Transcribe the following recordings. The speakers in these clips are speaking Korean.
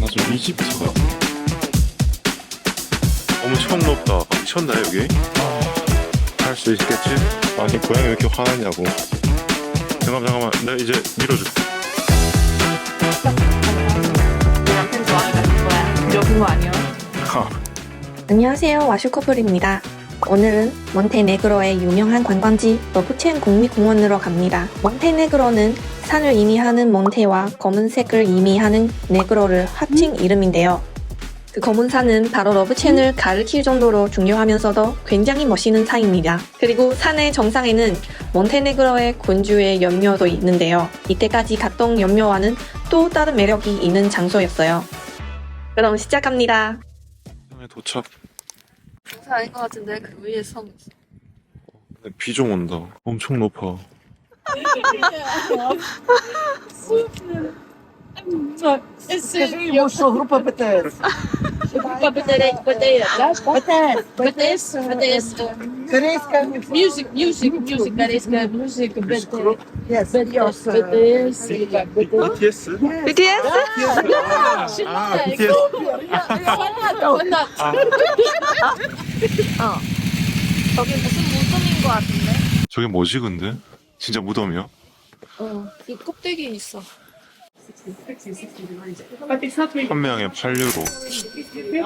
나좀 이집트 같아. 엄청 높다. 미쳤나 여기? 할 수 있겠지? 아니 고양이 왜 이렇게 화나냐고. 잠깐만 잠깐만. 내가 이제 밀어줄게. 여긴 거 아니야? 아, 안녕하세요. 와슈 커플입니다. 오늘은 몬테네그로의 유명한 관광지 러브첸 국립공원으로 갑니다. 몬테네그로는 산을 의미하는 몬테와 검은색을 의미하는 네그로를 합친 이름인데요. 그 검은 산은 바로 러브첸을 가리킬 정도로 중요하면서도 굉장히 멋있는 산입니다. 그리고 산의 정상에는 몬테네그로의 군주의 연묘도 있는데요. 이때까지 갔던 연묘와는 또 다른 매력이 있는 장소였어요. 그럼 시작합니다. 네, 도착. 장사 아닌 것 같은데 그 위에 섬 있어. 근데 비 좀 온다. 엄청 높아. Eu sou grupo APTS. Para BTS, BTS, BTS, BTS. БТС, БТС, Корейская Music, music, music, корейская music, БТС, Yes, БТС, yes. БТС, или как БТС. BTS? BTS? 아, BTS. 저기 무슨 무덤인 것 같은데? 저게 뭐지 근데? 진짜 무덤이야? 어, 이 꼭대기에 있어. 한 명에 8유로.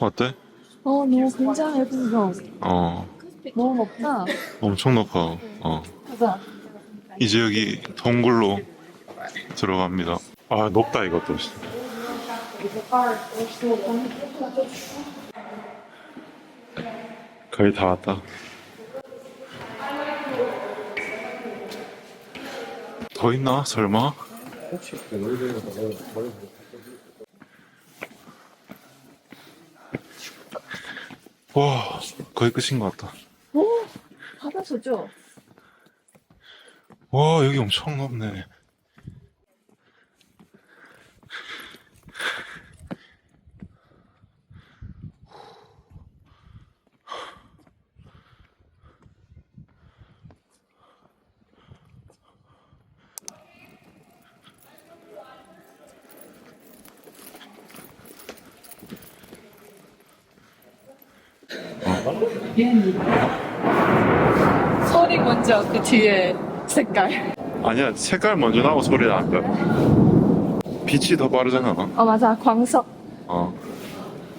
어때? 어, 너무 굉장해, 풍경. 어, 너무 높다. 엄청 높아. 어. 가자. 이제 여기 동굴로 들어갑니다. 아, 높다 이것도. 거의 다 왔다. 더 있나? 설마? 와, 거의 끝인 것 같다. 바다 저죠? 와, 여기 엄청 높네. 소리 먼저 그 뒤에 색깔. 아니야, 색깔 먼저 나고 소리 난다. 빛이 더 빠르잖아. 어, 맞아. 광석. 어.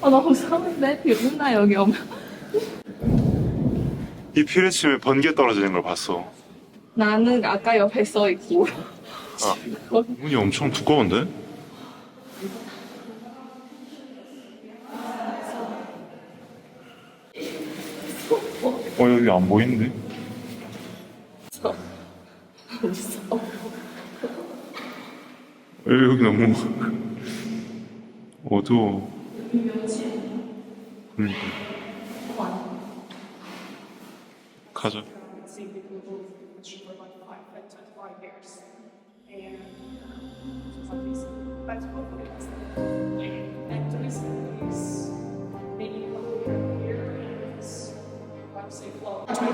어, 너무 무서운데? 비 온나, 여기 오면. 이 피레 치면 번개 떨어지는 걸 봤어. 나는 아까 옆에 써 있고. 아, 문이 엄청 두꺼운데? 어, 여기 안 보이는데? 무서워. 왜 여기 너무 어두워. 그러니까. 가자.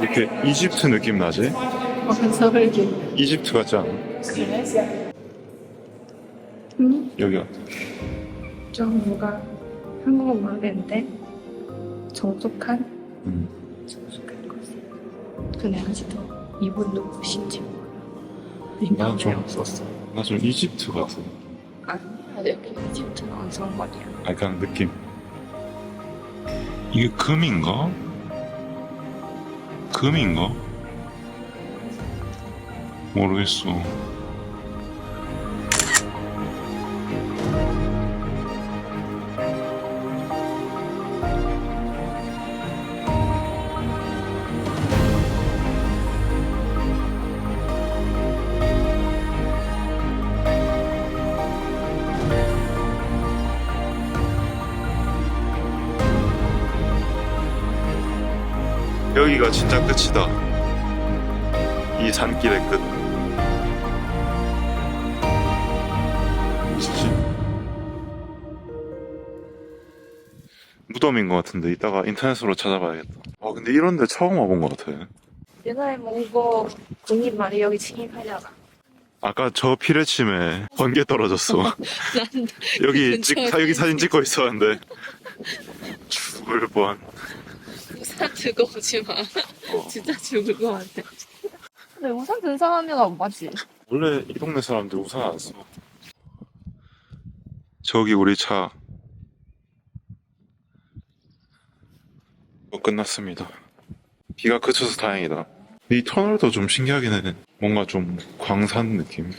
이렇게 이집트 느낌 나지? 어, 서울기. 이집트 같지 않아? 음? 여기 같아. 좀 뭔가 한국어 모르겠는데 정숙한 음. 정숙한 곳. 근데 아직도 이분 누구신지 몰라. 좀- 없었어. 나좀 이집트 같아. 아니야 여기 이집트는 완성관이야. 아, 그냥 느낌. 이게 금인가? 금인가? 모르겠어. 여기가 진짜 끝이다. 이 산길의 끝. 무덤인 것 같은데 이따가 인터넷으로 찾아봐야겠다. 아 근데 이런 데 처음 와본 것 같아. 옛날에 먹고 국립 말이 여기 침입하려가. 아까 저 피뢰침에 번개 떨어졌어. 여기 그 찍 여기 사진 찍고 있었는데 죽을 뻔. 우산 들고 오지 마. 어. 진짜 죽을 것 같아. 근데 우산 든 사람이 안 맞지? 원래 이 동네 사람들 우산 안 써. 저기 우리 차. 뭐 끝났습니다. 비가 그쳐서 다행이다. 이 터널도 좀 신기하긴 해. 뭔가 좀 광산 느낌.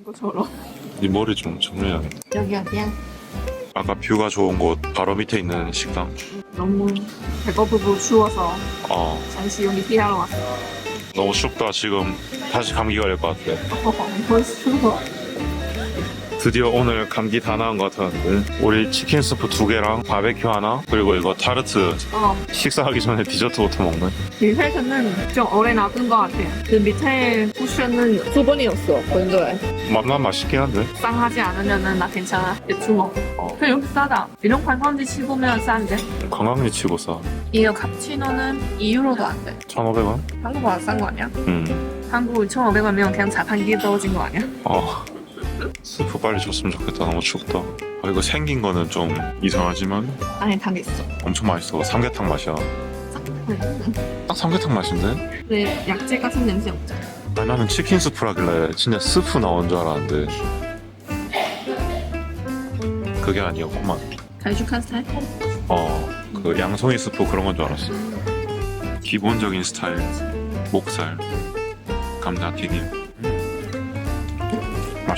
이거처럼. 네 머리 좀 정리해야겠다. 여기 어디야? 아까 뷰가 좋은 곳 바로 밑에 있는 식당. 너무 배고프고 추워서 어, 잠시 여기 피하러 왔어. 너무 춥다. 지금 다시 감기 걸릴 것 같아. 너무 추워. 드디어 오늘 감기 다 나은 것 같았는데 우리 치킨 스프 두 개랑 바베큐 하나 그리고 이거 타르트 어, 식사하기 전에 디저트부터 먹는 밑에서는 좀 오래 놔둔 것 같아. 그 밑에 쿠션은 두 번이었어, 건조해. 맛만 맛있긴 한데 쌍하지 않으면은 나 괜찮아. 대충 먹어. 어. 그래, 여기 싸다. 이런 관광지 치고면 싼데. 관광지 치고 싸 이거 카푸치노는 2유로도 안 돼. 1,500원? 한국보다 싼 거 아니야? 응. 한국 2,500원이면 그냥 자판기에 떨어진 거 아니야? 어. 스프 빨리 줬으면 좋겠다. 너무 춥다. 아, 이거 생긴 거는 좀 이상하지만 안에 닭 있어. 엄청 맛있어. 삼계탕 맛이야. 딱 삼계탕 맛인데? 근데 약재 같은 냄새 없잖아. 아니, 나는 치킨 스프라길래 진짜 스프 나온 줄 알았는데 그게 아니었구만. 갈죽한 스타일? 어, 그 양송이 스프 그런 건 줄 알았어. 기본적인 스타일, 목살, 감자튀김.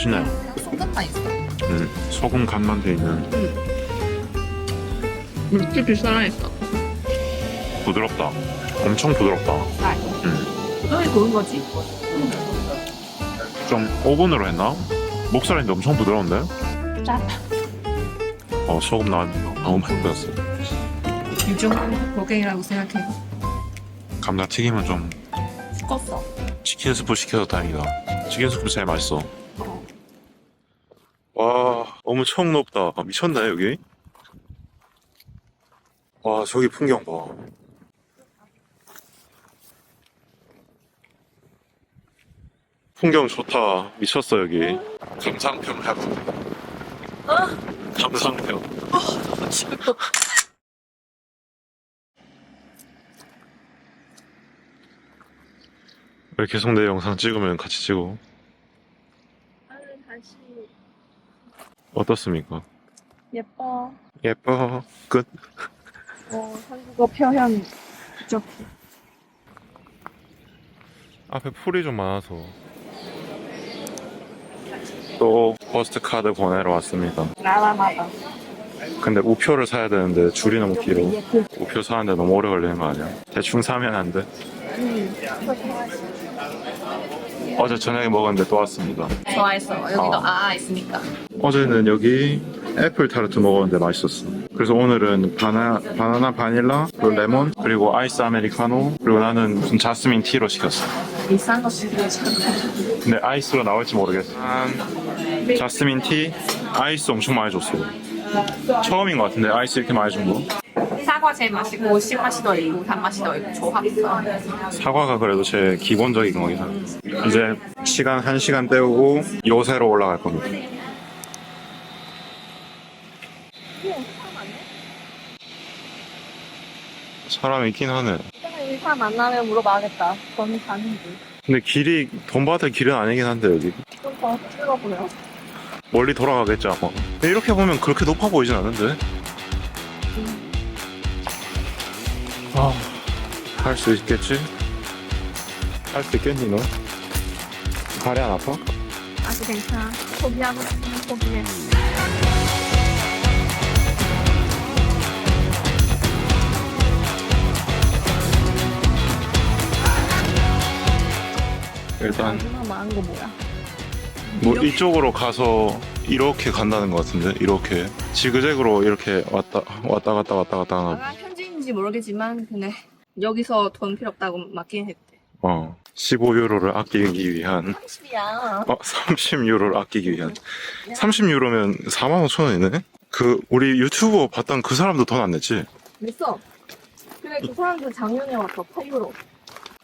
음. 맛있네요. 소금만 있어. 음, 소금 간만 돼 있는 이렇게 비싸나 했어. 부드럽다. 엄청 부드럽다. 나 음, 너희 고른 거지? 좀 오븐으로 했나? 목살인데 엄청 부드러운데? 짜. 어, 소금 나왔는데 너무 많이 뿌렸어. 유종한 고갱이라고 생각해. 감자 튀김은 좀 죽었어. 치킨 스프 시켜서 다행이다. 치킨 스프 제일 맛있어. 어. 와, 엄청 높다. 아, 미쳤나, 여기? 와, 저기 풍경 봐. 풍경 좋다. 미쳤어, 여기. 감상평 해보 감상평. 왜 계속 내 영상 찍으면 같이 찍어? 다시 어떻습니까? 예뻐. 예뻐. 끝. 어, 한국어 표현 부족해. 앞에 풀이 좀 많아서 또 포스트 카드 보내러 왔습니다. 나라마다. 근데 우표를 사야 되는데 줄이 너무 길어. 우표 사는데 너무 오래 걸리는 거 아니야? 대충 사면 안 돼. 어제 저녁에 먹었는데 또 왔습니다. 좋아했어. 여기도 어. 아 있으니까. 어제는 여기 애플 타르트 먹었는데 맛있었어. 그래서 오늘은 바나, 바나나 바닐라, 그리고 레몬, 그리고 아이스 아메리카노, 그리고 나는 무슨 자스민 티로 시켰어. 비싼 거 시키잖아. 근데 아이스로 나올지 모르겠어. 자스민 티, 아이스 엄청 많이 줬어. 처음인 것 같은데 아이스 이렇게 많이 준 거. 사과 제일 맛있고 신맛이 더 있고 단맛이 더 있고 조합있어. 사과가 그래도 제일 기본적인 거긴 한. 이제 시간 한 시간 때우고 요새로 올라갈 겁니다. 사람 있긴 하네. 사람 만나면 물어봐야겠다. 돈 가는지. 근데 길이 돈 받을 길은 아니긴 한데 여기 좀더 찍어 보여. 멀리 돌아가겠죠 아마. 근데 이렇게 보면 그렇게 높아 보이진 않는데. 아, 할 수 있겠지? 할 수 있겠니 너? 다리 안 아파? 아직 괜찮아. 포기하고 싶으면 포기해. 일단 누나 망한 거 뭐야? 뭐 이쪽으로 가서 이렇게 간다는 것 같은데 이렇게 지그재그로 이렇게 왔다 왔다 갔다 왔다 갔다 하나 내가 현 지인지 모르겠지만 근데 여기서 돈 필요 없다고 맞긴 했대. 어 15유로를 아끼기 위한 30이야. 어 30유로를 아끼기 위한 30유로면 4만 5천 원이네 그 우리 유튜버 봤던 그 사람도 돈 안 냈지? 있어. 그래 그 사람들 작년에 왔어 8유로.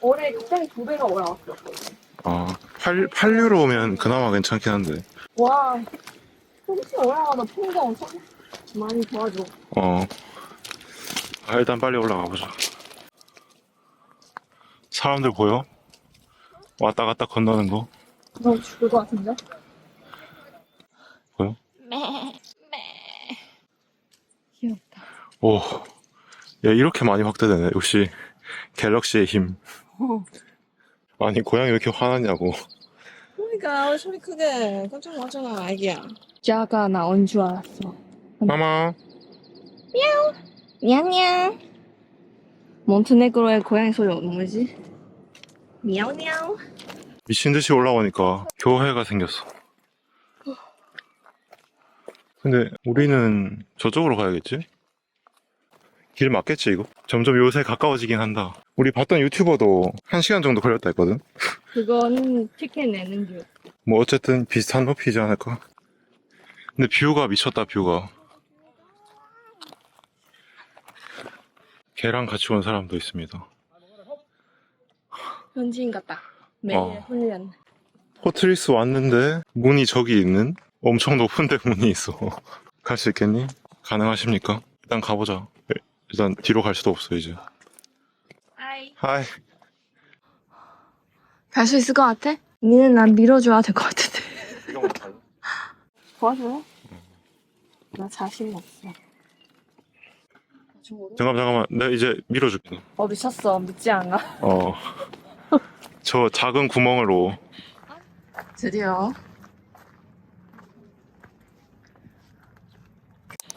올해 갑자기 두 배가 올라왔어. 아 8, 8유로면 그나마 괜찮긴 한데 와, 조금씩 올라가다 풍가 엄청 많이 도와줘. 어 아, 일단 빨리 올라가 보자 사람들 보여? 왔다 갔다 건너는 거 너무 죽을 것 같은데? 보여? 귀엽다. 오, 야 이렇게 많이 확대되네. 역시 갤럭시의 힘. 어. 아니 고양이 왜 이렇게 화났냐고. 그러니까 왜 소리 크게 깜짝 놀랐잖아 애기야. 자가 나온 줄 알았어. 마마. 냥냥. 몬테네그로의 고양이 소리 어느 거지? 미야오미야오. 미친 듯이 올라오니까 교회가 생겼어. 근데 우리는 저쪽으로 가야겠지? 길 맞겠지 이거? 점점 요새 가까워지긴 한다. 우리 봤던 유튜버도 한 시간 정도 걸렸다 했거든. 그거는 티켓 내는 줄. 뭐 어쨌든 비슷한 높이지 않을까? 근데 뷰가 미쳤다 뷰가 걔랑 같이 온 사람도 있습니다 현지인 같다. 매일 어. 훈련. 포트리스 왔는데 문이 저기 있는 엄청 높은데 문이 있어 갈 수 있겠니? 가능하십니까? 일단 가보자 일단 뒤로 갈 수도 없어 이제 아이. 하이 갈 수 있을 것 같아? 니는 난 밀어줘야 될 것 같은데. 도와줘? 나 자신 없어. 잠깐만 잠깐만 내가 이제 밀어줄게 어 미쳤어. 믿지 않아? 어저 작은 구멍으로 드디어.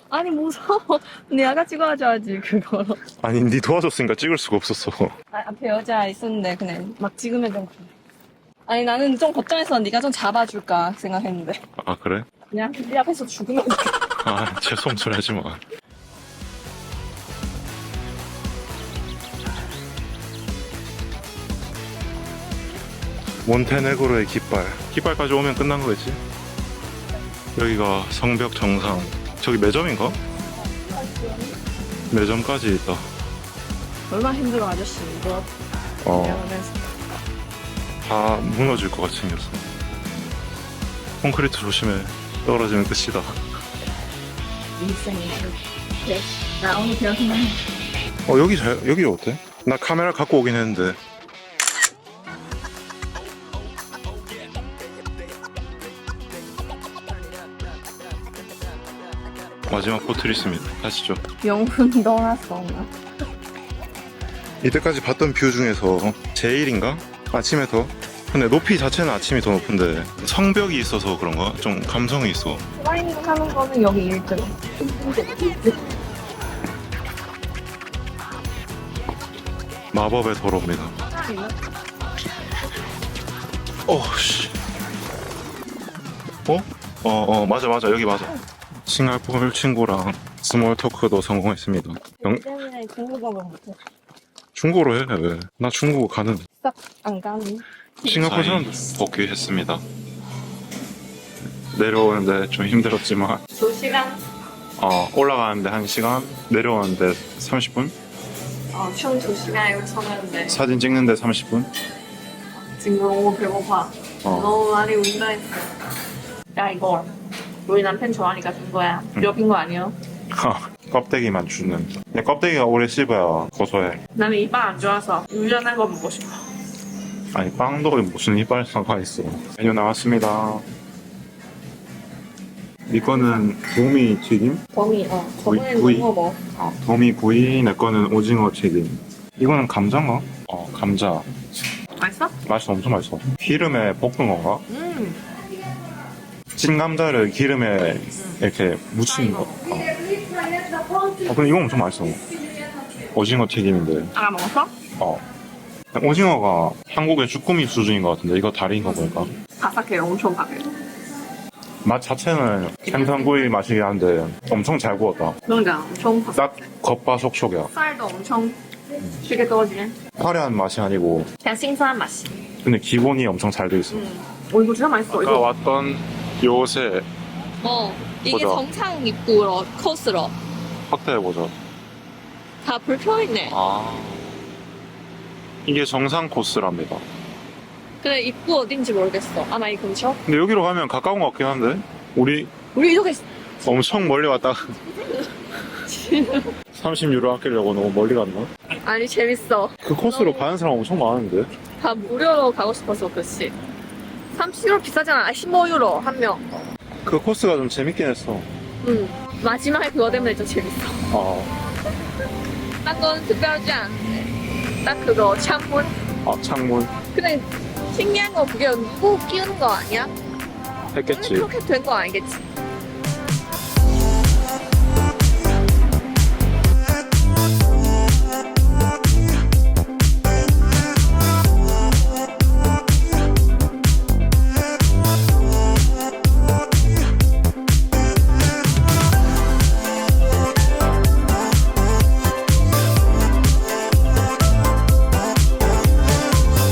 아니 무서워. 내가 찍어줘야지 그거. 아니 니 도와줬으니까 찍을 수가 없었어 아, 앞에 여자 있었는데 그냥 막 찍으면 좀 그래. 아니 나는 좀 걱정해서 네가 좀 잡아줄까 생각했는데 아 그래? 그냥 네 앞에서 죽으면 아 죄송 소리 하지 마 몬테네그로의 깃발. 깃발까지 오면 끝난 거겠지? 여기가 성벽 정상. 저기 매점인가? 매점까지 있다. 얼마나 힘들어 아저씨. 이거 어, 다 무너질 것 같이 생겼어. 콘크리트 조심해. 떨어지면 끝이다. 인생이. 네. 나 오늘 배웠으면 어 여기 잘 여기 어때? 나 카메라 갖고 오긴 했는데 마지막 포트리스입니다 가시죠 영혼 떠났어 나 이때까지 봤던 뷰 중에서 제일인가? 아침에 더? 근데 높이 자체는 아침이 더 높은데 성벽이 있어서 그런가? 좀 감성이 있어 플라잉 하는 거는 여기 1등 마법의 도로입니다 어 씨 어? 어, 어, 맞아, 맞아. 여기 맞아. 싱가포르 친구랑 스몰 토크도 성공했습니다. 영, 때문에 중국어를 못해 중국어로 해, 왜? 나 중국어 가는. 안 가니 싱가포르 사람들. 복귀했습니다. 내려오는데 좀 힘들었지만, 2시간? 어, 올라가는데 1시간, 내려오는데 30분, 어, 총 2시간 이거 서는데. 사진 찍는데 30분. 지금 너무 배고파. 어, 너무 많이 운다했어. 야 이거 우리 남편 좋아하니까 준 거야 뼈빈 거 아니야? 껍데기만 주는. 근데 껍데기가 오래 씹어야 고소해. 나는 이빨 안 좋아서 유전한 거 먹고 싶어 아니, 빵도 무슨 이빨 상관 있어. 메뉴 나왔습니다. 이거는 도미 튀김? 범이 어 저번에 구이. 먹어 뭐 어, 도미 구이, 내 거는 오징어 튀김. 이거는 감자인가? 어, 감자. 맛있어? 맛이 엄청 맛있어. 기름에 볶은 건가? 음 찐 감자를 기름에 이렇게 묻힌 거. 어. 어, 근데 이거 엄청 맛있어. 오징어 튀김인데. 알아 먹었어? 어. 오징어가 한국의 쭈꾸미 수준인 것 같은데, 이거 다리인 거 보니까. 바삭해요 엄청 바삭해 맛 자체는 생선구이 맛이긴 한데, 엄청 잘 구웠다. 그러니까 엄청 바삭 딱 겉바속촉이야. 쌀도 엄청 쉽게 떨어지네 화려한 맛이 아니고, 그냥 신선한 맛이 근데 기본이 엄청 잘 돼 있어. 음. 오 이거 진짜 맛있어 아까 이거 왔던 요새 어. 이게 보자. 정상 입구로 코스로 확대해보자. 다 불펴 있네. 아. 이게 정상 코스랍니다. 그래 입구 어딘지 모르겠어. 아마 이 근처? 근데 여기로 가면 가까운 것 같긴 한데? 우리 우리 이렇게 엄청 멀리 왔다가 30유로 아끼려고 너무 멀리 갔나? 아니 재밌어. 그 코스로 가는 사람 엄청 많은데? 다 무료로 가고 싶어서 그렇지. 30유로 비싸잖아. 아, 15유로 한 명. 그 코스가 좀 재밌긴 했어. 응. 마지막에 그거 때문에 좀 재밌어. 아, 딴건 특별하지 않은데. 딱 그거 창문. 아 창문 근데 신기한 거 그게 누구 끼우는 거 아니야? 했겠지. 그렇게 된 거 아니겠지?